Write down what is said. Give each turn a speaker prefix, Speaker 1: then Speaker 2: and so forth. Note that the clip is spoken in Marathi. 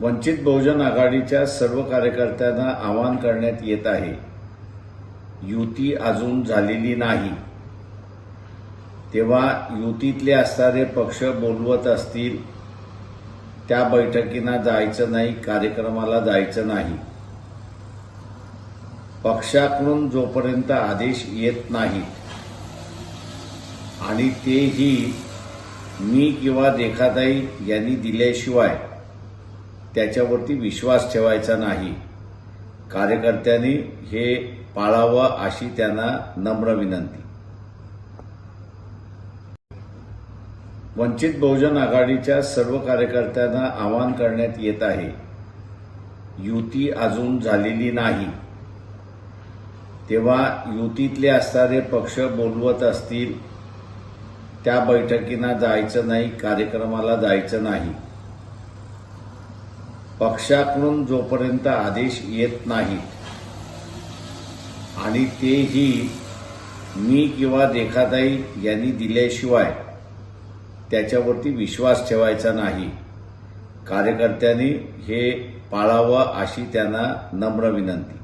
Speaker 1: वंचित बहुजन आघाडीच्या सर्व कार्यकर्त्यांना आवाहन करण्यात येत आहे. युती अजून झालेली नाही. तेव्हा युतीतले असणारे पक्ष बोलवत असतील त्या बैठकींना जायचं नाही कार्यक्रमाला जायचं नाही. पक्षाकडून जोपर्यंत आदेश येत नाहीत आणि तेही मी किंवा रेखाताई यांनी दिल्याशिवाय त्याच्यावरती विश्वास ठेवायचा नाही. कार्यकर्त्यांनी हे पाळावं अशी त्यांना नम्र विनंती. वंचित बहुजन आघाडीच्या सर्व कार्यकर्त्यांना आवाहन करण्यात येत आहे. युती अजून झालेली नाही. तेव्हा युतीतले असणारे पक्ष बोलवत असतील त्या बैठकींना जायचं नाही कार्यक्रमाला जायचं नाही. पक्षाकडून जोपर्यंत आदेश येत नाहीत आणि तेही मी किंवा देखाताई यांनी दिल्याशिवाय त्याच्यावरती विश्वास ठेवायचा नाही. कार्यकर्त्यांनी हे पाळावं अशी त्यांना नम्र विनंती.